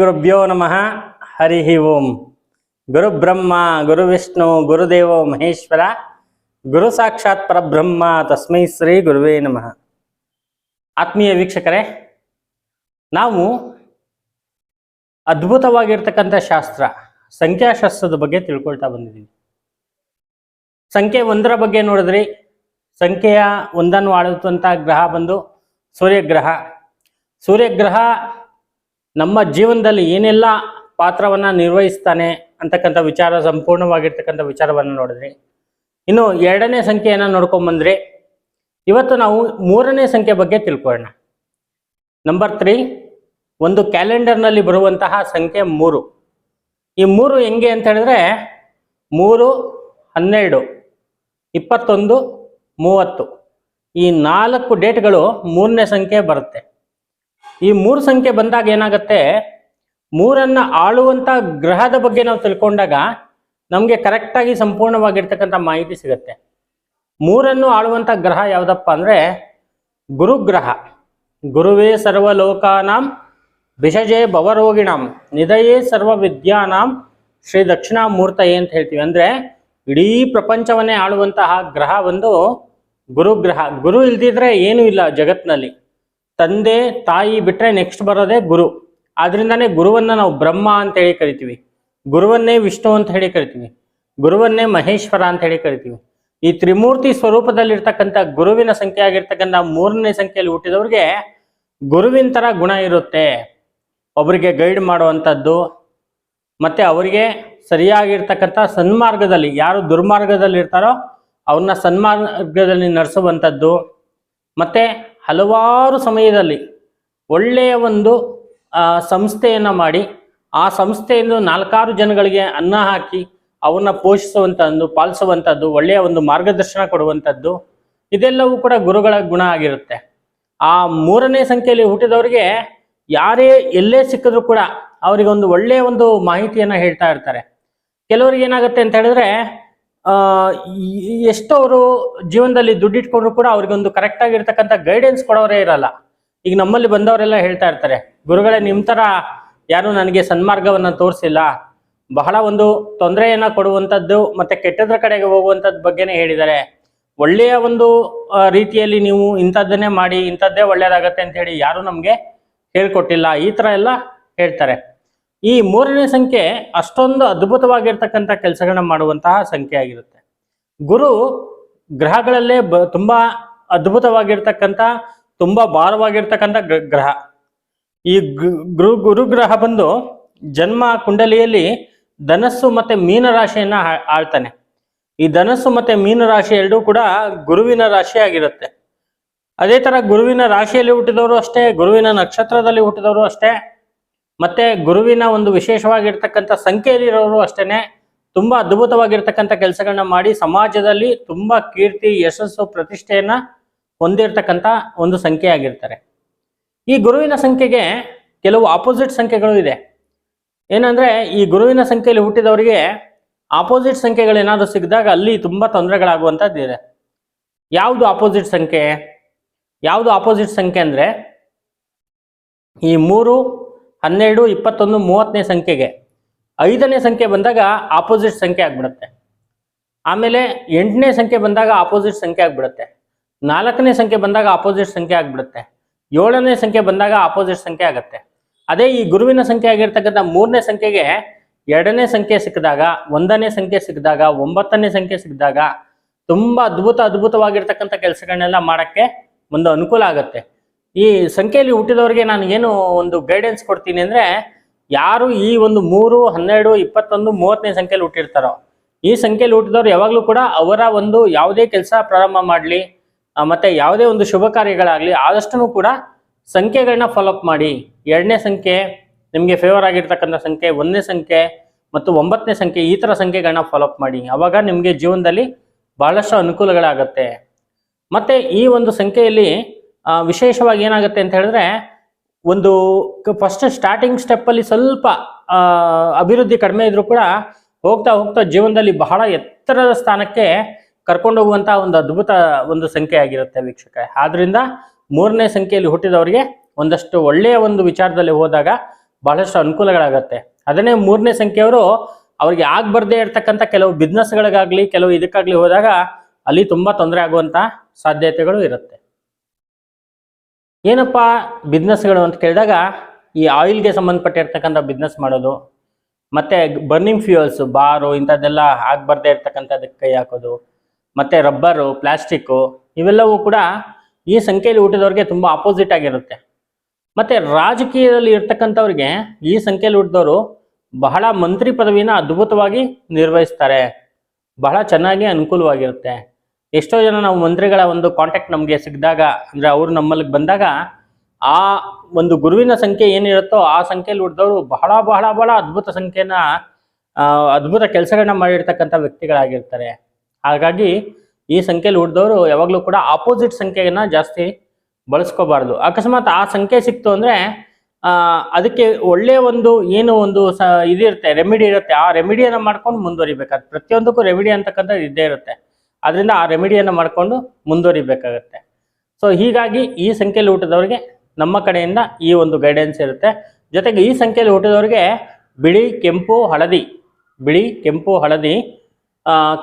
ಗುರುಭ್ಯೋ ನಮಃ ಹರಿ ಓಂ. ಗುರು ಬ್ರಹ್ಮ, ಗುರು ವಿಷ್ಣು ಗುರುದೇವೋ ಮಹೇಶ್ವರ, ಗುರು ಸಾಕ್ಷಾತ್ ಪರಬ್ರಹ್ಮ, ತಸ್ಮೈ ಶ್ರೀ ಗುರುವೇ ನಮಃ. ಆತ್ಮೀಯ ವೀಕ್ಷಕರೇ, ನಾವು ಅದ್ಭುತವಾಗಿರ್ತಕ್ಕಂಥ ಶಾಸ್ತ್ರ, ಸಂಖ್ಯಾಶಾಸ್ತ್ರದ ಬಗ್ಗೆ ತಿಳ್ಕೊಳ್ತಾ ಬಂದಿದ್ದೀವಿ. ಸಂಖ್ಯೆ ಒಂದರ ಬಗ್ಗೆ ನೋಡಿದ್ರಿ, ಸಂಖ್ಯೆಯ ಒಂದನ್ನು ಆಳುವಂಥ ಗ್ರಹ ಬಂದು ಸೂರ್ಯಗ್ರಹ. ಸೂರ್ಯಗ್ರಹ ನಮ್ಮ ಜೀವನದಲ್ಲಿ ಏನೆಲ್ಲ ಪಾತ್ರವನ್ನು ನಿರ್ವಹಿಸ್ತಾನೆ ಅಂತಕ್ಕಂಥ ವಿಚಾರ, ಸಂಪೂರ್ಣವಾಗಿರ್ತಕ್ಕಂಥ ವಿಚಾರವನ್ನು ನೋಡಿದ್ರಿ ಇನ್ನು ಎರಡನೇ ಸಂಖ್ಯೆಯನ್ನು ನೋಡ್ಕೊಂಬಂದ್ರಿ ಇವತ್ತು ನಾವು ಮೂರನೇ ಸಂಖ್ಯೆ ಬಗ್ಗೆ ತಿಳ್ಕೊಳ್ಳೋಣ. ನಂಬರ್ ತ್ರೀ ಒಂದು ಕ್ಯಾಲೆಂಡರ್ನಲ್ಲಿ ಬರುವಂತಹ ಸಂಖ್ಯೆ ಮೂರು. ಈ ಮೂರು ಹೆಂಗೆ ಅಂತ ಹೇಳಿದ್ರೆ, ಮೂರು, ಹನ್ನೆರಡು, ಇಪ್ಪತ್ತೊಂದು, ಮೂವತ್ತು. ಈ ನಾಲ್ಕು ಡೇಟ್ಗಳು ಮೂರನೇ ಸಂಖ್ಯೆ ಬರುತ್ತೆ. ಈ ಮೂರು ಸಂಖ್ಯೆ ಬಂದಾಗ ಏನಾಗುತ್ತೆ? ಮೂರನ್ನ ಆಳುವಂತ ಗ್ರಹದ ಬಗ್ಗೆ ನಾವು ತಿಳ್ಕೊಂಡಾಗ ನಮಗೆ ಕರೆಕ್ಟಾಗಿ ಸಂಪೂರ್ಣವಾಗಿರ್ತಕ್ಕಂಥ ಮಾಹಿತಿ ಸಿಗುತ್ತೆ. ಮೂರನ್ನು ಆಳುವಂತ ಗ್ರಹ ಯಾವುದಪ್ಪ ಅಂದ್ರೆ ಗುರುಗ್ರಹ. ಗುರುವೇ ಸರ್ವಲೋಕಾನಾಂ ಬಿಷಜೇ ಭವರೋಗಿಣಾಂ ನಿಧಯೇ ಸರ್ವ ವಿದ್ಯಾನಾಂ ಶ್ರೀ ದಕ್ಷಿಣಾಮೂರ್ತಯೇ ಅಂತ ಹೇಳ್ತೀವಿ. ಅಂದ್ರೆ ಇಡೀ ಪ್ರಪಂಚವನ್ನೇ ಆಳುವಂತಹ ಗ್ರಹ ಒಂದು ಗುರುಗ್ರಹ. ಗುರು ಇಲ್ದಿದ್ರೆ ಏನೂ ಇಲ್ಲ ಜಗತ್ನಲ್ಲಿ. ತಂದೆ ತಾಯಿ ಬಿಟ್ರೆ ನೆಕ್ಸ್ಟ್ ಬರೋದೇ ಗುರು. ಆದ್ರಿಂದಾನೇ ಗುರುವನ್ನ ನಾವು ಬ್ರಹ್ಮ ಅಂತ ಹೇಳಿ ಕರಿತೀವಿ. ಗುರುವನ್ನೇ ವಿಷ್ಣು ಅಂತ ಹೇಳಿ ಕರಿತೀವಿ. ಗುರುವನ್ನೇ ಮಹೇಶ್ವರ ಅಂತ ಹೇಳಿ ಕರಿತೀವಿ. ಈ ತ್ರಿಮೂರ್ತಿ ಸ್ವರೂಪದಲ್ಲಿರ್ತಕ್ಕಂಥ ಗುರುವಿನ ಸಂಖ್ಯೆ ಆಗಿರ್ತಕ್ಕಂಥ ಮೂರನೇ ಸಂಖ್ಯೆಯಲ್ಲಿ ಹುಟ್ಟಿದವ್ರಿಗೆ ಗುರುವಿನ ತರ ಗುಣ ಇರುತ್ತೆ. ಒಬ್ಬರಿಗೆ ಗೈಡ್ ಮಾಡುವಂಥದ್ದು, ಮತ್ತೆ ಅವರಿಗೆ ಸರಿಯಾಗಿರ್ತಕ್ಕಂಥ ಸನ್ಮಾರ್ಗದಲ್ಲಿ ಯಾರು ದುರ್ಮಾರ್ಗದಲ್ಲಿ ಇರ್ತಾರೋ ಅವ್ರನ್ನ ಸನ್ಮಾರ್ಗದಲ್ಲಿ ನಡೆಸುವಂಥದ್ದು, ಮತ್ತೆ ಹಲವಾರು ಸಮಯದಲ್ಲಿ ಒಳ್ಳೆಯ ಒಂದು ಸಂಸ್ಥೆಯನ್ನು ಮಾಡಿ, ಆ ಸಂಸ್ಥೆಯಿಂದ ನಾಲ್ಕಾರು ಜನಗಳಿಗೆ ಅನ್ನ ಹಾಕಿ ಅವನ್ನ ಪೋಷಿಸುವಂಥದ್ದು ಪಾಲಿಸುವಂಥದ್ದು ಒಳ್ಳೆಯ ಒಂದು ಮಾರ್ಗದರ್ಶನ ಕೊಡುವಂಥದ್ದು ಇದೆಲ್ಲವೂ ಕೂಡ ಗುರುಗಳ ಗುಣ ಆಗಿರುತ್ತೆ. ಆ ಮೂರನೇ ಸಂಖ್ಯೆಯಲ್ಲಿ ಹುಟ್ಟಿದವರಿಗೆ ಯಾರೇ ಎಲ್ಲೇ ಸಿಕ್ಕಿದ್ರು ಕೂಡ ಅವರಿಗೆ ಒಂದು ಒಳ್ಳೆಯ ಒಂದು ಮಾಹಿತಿಯನ್ನು ಹೇಳ್ತಾ ಇರ್ತಾರೆ. ಕೆಲವರಿಗೆ ಏನಾಗುತ್ತೆ ಅಂತ ಹೇಳಿದ್ರೆ ಎಷ್ಟು ಅವರು ಜೀವನದಲ್ಲಿ ದುಡ್ಡಿಟ್ಕೊಂಡ್ರು ಕೂಡ ಅವ್ರಿಗೊಂದು ಕರೆಕ್ಟ್ ಆಗಿರ್ತಕ್ಕಂಥ ಗೈಡೆನ್ಸ್ ಕೊಡೋರೇ ಇರಲ್ಲ. ಈಗ ನಮ್ಮಲ್ಲಿ ಬಂದವರೆಲ್ಲ ಹೇಳ್ತಾ ಇರ್ತಾರೆ, ಗುರುಗಳೇ ನಿಮ್ಮ ತರ ಯಾರು ನನಗೆ ಸನ್ಮಾರ್ಗವನ್ನು ತೋರಿಸಿಲ್ಲ. ಬಹಳ ಒಂದು ತೊಂದರೆಯನ್ನ ಕೊಡುವಂಥದ್ದು ಮತ್ತೆ ಕೆಟ್ಟದ್ರ ಕಡೆಗೆ ಹೋಗುವಂಥದ್ದು ಬಗ್ಗೆನೇ ಹೇಳಿದ್ದಾರೆ. ಒಳ್ಳೆಯ ಒಂದು ರೀತಿಯಲ್ಲಿ ನೀವು ಇಂಥದ್ದನ್ನೇ ಮಾಡಿ, ಇಂಥದ್ದೇ ಒಳ್ಳೇದಾಗತ್ತೆ ಅಂತ ಹೇಳಿ ಯಾರು ನಮಗೆ ಹೇಳ್ಕೊಟ್ಟಿಲ್ಲ. ಈ ತರ ಎಲ್ಲ ಹೇಳ್ತಾರೆ. ಈ ಮೂರನೇ ಸಂಖ್ಯೆ ಅಷ್ಟೊಂದು ಅದ್ಭುತವಾಗಿರ್ತಕ್ಕಂಥ ಕೆಲಸಗಳನ್ನ ಮಾಡುವಂತಹ ಸಂಖ್ಯೆ ಆಗಿರುತ್ತೆ. ಗುರು ಗ್ರಹಗಳಲ್ಲೇ ಬ ತುಂಬಾ ಅದ್ಭುತವಾಗಿರ್ತಕ್ಕಂಥ, ತುಂಬಾ ಭಾರವಾಗಿರ್ತಕ್ಕಂಥ ಗ್ರಹ. ಈ ಗುರು ಗುರು ಗುರುಗ್ರಹ ಬಂದು ಜನ್ಮ ಕುಂಡಲಿಯಲ್ಲಿ ಧನಸ್ಸು ಮತ್ತೆ ಮೀನ ರಾಶಿಯನ್ನ ಆಳ್ತಾನೆ. ಈ ಧನಸ್ಸು ಮತ್ತೆ ಮೀನ ರಾಶಿ ಎರಡೂ ಕೂಡ ಗುರುವಿನ ರಾಶಿ ಆಗಿರುತ್ತೆ. ಅದೇ ತರ ಗುರುವಿನ ರಾಶಿಯಲ್ಲಿ ಹುಟ್ಟಿದವರು ಅಷ್ಟೇ, ಗುರುವಿನ ನಕ್ಷತ್ರದಲ್ಲಿ ಹುಟ್ಟಿದವರು ಅಷ್ಟೇ ಮತ್ತೆ ಗುರುವಿನ ಒಂದು ವಿಶೇಷವಾಗಿರ್ತಕ್ಕಂಥ ಸಂಖ್ಯೆಯಲ್ಲಿರೋರು ಅಷ್ಟೇನೆ ತುಂಬಾ ಅದ್ಭುತವಾಗಿರ್ತಕ್ಕಂಥ ಕೆಲಸಗಳನ್ನ ಮಾಡಿ ಸಮಾಜದಲ್ಲಿ ತುಂಬಾ ಕೀರ್ತಿ, ಯಶಸ್ಸು, ಪ್ರತಿಷ್ಠೆಯನ್ನ ಹೊಂದಿರತಕ್ಕಂಥ ಒಂದು ಸಂಖ್ಯೆ ಆಗಿರ್ತಾರೆ. ಈ ಗುರುವಿನ ಸಂಖ್ಯೆಗೆ ಕೆಲವು ಆಪೋಸಿಟ್ ಸಂಖ್ಯೆಗಳು ಇದೆ. ಏನಂದ್ರೆ ಈ ಗುರುವಿನ ಸಂಖ್ಯೆಯಲ್ಲಿ ಹುಟ್ಟಿದವರಿಗೆ ಆಪೋಸಿಟ್ ಸಂಖ್ಯೆಗಳು ಏನಾದರೂ ಸಿಕ್ಕಿದಾಗ ಅಲ್ಲಿ ತುಂಬಾ ತೊಂದರೆಗಳಾಗುವಂಥದ್ದು ಇದೆ. ಯಾವುದು ಆಪೋಸಿಟ್ ಸಂಖ್ಯೆ? ಯಾವುದು ಆಪೋಸಿಟ್ ಸಂಖ್ಯೆ ಅಂದ್ರೆ ಈ ಮೂರು ಹನ್ನೆರಡು, ಇಪ್ಪತ್ತೊಂದು, ಮೂವತ್ತನೇ ಸಂಖ್ಯೆಗೆ. ಐದನೇ ಸಂಖ್ಯೆ ಬಂದಾಗ ಆಪೋಸಿಟ್ ಸಂಖ್ಯೆ ಆಗ್ಬಿಡುತ್ತೆ. ಆಮೇಲೆ ಎಂಟನೇ ಸಂಖ್ಯೆ ಬಂದಾಗ ಆಪೋಸಿಟ್ ಸಂಖ್ಯೆ ಆಗ್ಬಿಡುತ್ತೆ. ನಾಲ್ಕನೇ ಸಂಖ್ಯೆ ಬಂದಾಗ ಆಪೋಸಿಟ್ ಸಂಖ್ಯೆ ಆಗ್ಬಿಡುತ್ತೆ. ಏಳನೇ ಸಂಖ್ಯೆ ಬಂದಾಗ ಆಪೋಸಿಟ್ ಸಂಖ್ಯೆ ಆಗುತ್ತೆ. ಅದೇ ಈ ಗುರುವಿನ ಸಂಖ್ಯೆ ಆಗಿರ್ತಕ್ಕಂಥ ಮೂರನೇ ಸಂಖ್ಯೆಗೆ ಎರಡನೇ ಸಂಖ್ಯೆ ಸಿಕ್ಕಿದಾಗ, ಒಂದನೇ ಸಂಖ್ಯೆ ಸಿಕ್ಕಿದಾಗ, ಒಂಬತ್ತನೇ ಸಂಖ್ಯೆ ಸಿಕ್ಕಿದಾಗ ತುಂಬ ಅದ್ಭುತ ಅದ್ಭುತವಾಗಿರ್ತಕ್ಕಂಥ ಕೆಲಸಗಳನ್ನೆಲ್ಲ ಮಾಡೋಕ್ಕೆ ಒಂದು ಅನುಕೂಲ ಆಗುತ್ತೆ. ಈ ಸಂಖ್ಯೆಯಲ್ಲಿ ಹುಟ್ಟಿದವರಿಗೆ ನಾನು ಏನು ಒಂದು ಗೈಡೆನ್ಸ್ ಕೊಡ್ತೀನಿ ಅಂದ್ರೆ ಯಾರು ಈ ಒಂದು ಮೂರು, ಹನ್ನೆರಡು, ಇಪ್ಪತ್ತೊಂದು, ಮೂವತ್ತನೇ ಸಂಖ್ಯೆಯಲ್ಲಿ ಹುಟ್ಟಿರ್ತಾರೋ, ಈ ಸಂಖ್ಯೆಯಲ್ಲಿ ಹುಟ್ಟಿದವರು ಯಾವಾಗಲೂ ಕೂಡ ಅವರ ಒಂದು ಯಾವುದೇ ಕೆಲಸ ಪ್ರಾರಂಭ ಮಾಡಲಿ ಮತ್ತೆ ಯಾವುದೇ ಒಂದು ಶುಭ ಕಾರ್ಯಗಳಾಗಲಿ ಆದಷ್ಟು ಕೂಡ ಸಂಖ್ಯೆಗಳನ್ನ ಫಾಲೋಅಪ್ ಮಾಡಿ. ಎರಡನೇ ಸಂಖ್ಯೆ, ನಿಮಗೆ ಫೇವರ್ ಆಗಿರ್ತಕ್ಕಂಥ ಸಂಖ್ಯೆ, ಒಂದನೇ ಸಂಖ್ಯೆ ಮತ್ತು ಒಂಬತ್ತನೇ ಸಂಖ್ಯೆ, ಈ ಥರ ಸಂಖ್ಯೆಗಳನ್ನ ಫಾಲೋಅಪ್ ಮಾಡಿ. ಅವಾಗ ನಿಮಗೆ ಜೀವನದಲ್ಲಿ ಬಹಳಷ್ಟು ಅನುಕೂಲಗಳಾಗತ್ತೆ. ಮತ್ತು ಈ ಒಂದು ಸಂಖ್ಯೆಯಲ್ಲಿ ವಿಶೇಷವಾಗಿ ಏನಾಗುತ್ತೆ ಅಂತ ಹೇಳಿದ್ರೆ, ಒಂದು ಫಸ್ಟ್ ಸ್ಟಾರ್ಟಿಂಗ್ ಸ್ಟೆಪ್ ಅಲ್ಲಿ ಸ್ವಲ್ಪ ಅಭಿವೃದ್ಧಿ ಕಡಿಮೆ ಇದ್ರೂ ಕೂಡ ಹೋಗ್ತಾ ಹೋಗ್ತಾ ಜೀವನದಲ್ಲಿ ಬಹಳ ಎತ್ತರದ ಸ್ಥಾನಕ್ಕೆ ಕರ್ಕೊಂಡು ಹೋಗುವಂತಹ ಒಂದು ಅದ್ಭುತ ಒಂದು ಸಂಖ್ಯೆ ಆಗಿರುತ್ತೆ ವೀಕ್ಷಕ ಆದ್ರಿಂದ ಮೂರನೇ ಸಂಖ್ಯೆಯಲ್ಲಿ ಹುಟ್ಟಿದವರಿಗೆ ಒಂದಷ್ಟು ಒಳ್ಳೆಯ ಒಂದು ವಿಚಾರದಲ್ಲಿ ಹೋದಾಗ ಬಹಳಷ್ಟು ಅನುಕೂಲಗಳಾಗತ್ತೆ. ಅದನ್ನೇ ಮೂರನೇ ಸಂಖ್ಯೆಯವರು ಅವ್ರಿಗೆ ಆಗ್ಬರ್ದೇ ಇರ್ತಕ್ಕಂಥ ಕೆಲವು ಬಿಸ್ನೆಸ್ಗಳಿಗಾಗ್ಲಿ ಕೆಲವು ಇದಕ್ಕಾಗ್ಲಿ ಹೋದಾಗ ಅಲ್ಲಿ ತುಂಬಾ ತೊಂದರೆ ಆಗುವಂತ ಸಾಧ್ಯತೆಗಳು ಇರುತ್ತೆ. ಏನಪ್ಪ ಬಿಸ್ನೆಸ್ಗಳು ಅಂತ ಕೇಳಿದಾಗ ಈ ಆಯಿಲ್ಗೆ ಸಂಬಂಧಪಟ್ಟಿರ್ತಕ್ಕಂಥ ಬಿಸ್ನೆಸ್ ಮಾಡೋದು, ಮತ್ತೆ ಬರ್ನಿಂಗ್ ಫ್ಯೂಯಲ್ಸ್ ಬಾರು ಇಂಥದ್ದೆಲ್ಲ ಆಗ್ಬಾರ್ದೇ ಇರ್ತಕ್ಕಂಥದ್ದಕ್ಕೆ ಕೈ ಹಾಕೋದು, ಮತ್ತೆ ರಬ್ಬರು ಪ್ಲಾಸ್ಟಿಕ್ಕು ಇವೆಲ್ಲವೂ ಕೂಡ ಈ ಸಂಖ್ಯೆಯಲ್ಲಿ ಹುಟ್ಟಿದವ್ರಿಗೆ ತುಂಬ ಅಪೋಸಿಟ್ ಆಗಿರುತ್ತೆ. ಮತ್ತೆ ರಾಜಕೀಯದಲ್ಲಿ ಇರ್ತಕ್ಕಂಥವ್ರಿಗೆ ಈ ಸಂಖ್ಯೆಯಲ್ಲಿ ಹುಟ್ಟಿದವರು ಬಹಳ ಮಂತ್ರಿ ಪದವಿನ ಅದ್ಭುತವಾಗಿ ನಿರ್ವಹಿಸ್ತಾರೆ. ಬಹಳ ಚೆನ್ನಾಗಿ ಅನುಕೂಲವಾಗಿರುತ್ತೆ. ಎಷ್ಟೋ ಜನ ನಾವು ಮಂತ್ರಿಗಳ ಒಂದು ಕಾಂಟ್ಯಾಕ್ಟ್ ನಮಗೆ ಸಿಕ್ಕಿದಾಗ ಅಂದರೆ ಅವರು ನಮ್ಮಲ್ಲಿ ಬಂದಾಗ, ಆ ಒಂದು ಗುರುವಿನ ಸಂಖ್ಯೆ ಏನಿರುತ್ತೋ ಆ ಸಂಖ್ಯೆಯಲ್ಲಿ ಹುಡ್ದವರು ಬಹಳ ಬಹಳ ಬಹಳ ಅದ್ಭುತ ಸಂಖ್ಯೆನ ಅದ್ಭುತ ಕೆಲಸಗಳನ್ನ ಮಾಡಿರ್ತಕ್ಕಂಥ ವ್ಯಕ್ತಿಗಳಾಗಿರ್ತಾರೆ. ಹಾಗಾಗಿ ಈ ಸಂಖ್ಯೆಯಲ್ಲಿ ಹುಡ್ದವರು ಯಾವಾಗಲೂ ಕೂಡ ಆಪೋಸಿಟ್ ಸಂಖ್ಯೆಯನ್ನು ಜಾಸ್ತಿ ಬಳಸ್ಕೋಬಾರ್ದು. ಅಕಸ್ಮಾತ್ ಆ ಸಂಖ್ಯೆ ಸಿಕ್ತು ಅಂದರೆ ಅದಕ್ಕೆ ಒಳ್ಳೆಯ ಒಂದು ಏನು ಒಂದು ಸ, ಇದಿರುತ್ತೆ ರೆಮಿಡಿ ಇರುತ್ತೆ. ಆ ರೆಮಿಡಿಯನ್ನು ಮಾಡ್ಕೊಂಡು ಮುಂದುವರಿಬೇಕಾದ್ರೆ ಪ್ರತಿಯೊಂದಕ್ಕೂ ರೆಮಿಡಿ ಅಂತಕ್ಕಂಥದ್ದು ಇದ್ದೇ ಇರುತ್ತೆ. ಅದರಿಂದ ಆ ರೆಮಿಡಿಯನ್ನು ಮಾಡಿಕೊಂಡು ಮುಂದುವರಿಬೇಕಾಗತ್ತೆ. ಸೊ ಹೀಗಾಗಿ ಈ ಸಂಖ್ಯೆಯಲ್ಲಿ ಹುಟ್ಟಿದವ್ರಿಗೆ ನಮ್ಮ ಕಡೆಯಿಂದ ಈ ಒಂದು ಗೈಡೆನ್ಸ್ ಇರುತ್ತೆ. ಜೊತೆಗೆ ಈ ಸಂಖ್ಯೆಯಲ್ಲಿ ಹುಟ್ಟಿದವ್ರಿಗೆ ಬಿಳಿ, ಕೆಂಪು, ಹಳದಿ, ಬಿಳಿ, ಕೆಂಪು, ಹಳದಿ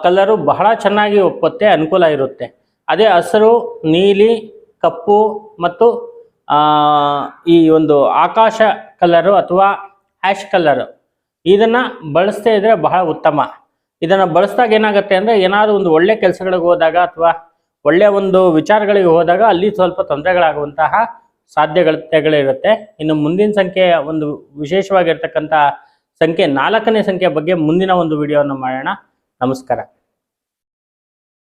ಕಲರು ಬಹಳ ಚೆನ್ನಾಗಿ ಒಪ್ಪುತ್ತೆ, ಅನುಕೂಲ ಇರುತ್ತೆ. ಅದೇ ಹಸಿರು, ನೀಲಿ, ಕಪ್ಪು ಮತ್ತು ಈ ಒಂದು ಆಕಾಶ ಕಲರು ಅಥವಾ ಆ್ಯಶ್ ಕಲರು ಇದನ್ನು ಬಳಸದೇ ಇದ್ದರೆ ಬಹಳ ಉತ್ತಮ. ಇದನ್ನ ಬಳಸಿದಾಗ ಏನಾಗುತ್ತೆ ಅಂದ್ರೆ ಏನಾದರೂ ಒಂದು ಒಳ್ಳೆ ಕೆಲಸಗಳಿಗೆ ಹೋದಾಗ ಅಥವಾ ಒಳ್ಳೆ ಒಂದು ವಿಚಾರಗಳಿಗೆ ಹೋದಾಗ ಅಲ್ಲಿ ಸ್ವಲ್ಪ ತೊಂದರೆಗಳಾಗುವಂತಹ ಸಾಧ್ಯತೆಗಳಿರುತ್ತೆ. ಇನ್ನು ಮುಂದಿನ ಸಂಖ್ಯೆ ಒಂದು ವಿಶೇಷವಾಗಿರ್ತಕ್ಕಂಥ ಸಂಖ್ಯೆ ನಾಲ್ಕನೇ ಸಂಖ್ಯೆ ಬಗ್ಗೆ ಮುಂದಿನ ಒಂದು ವಿಡಿಯೋವನ್ನು ಮಾಡೋಣ. ನಮಸ್ಕಾರ.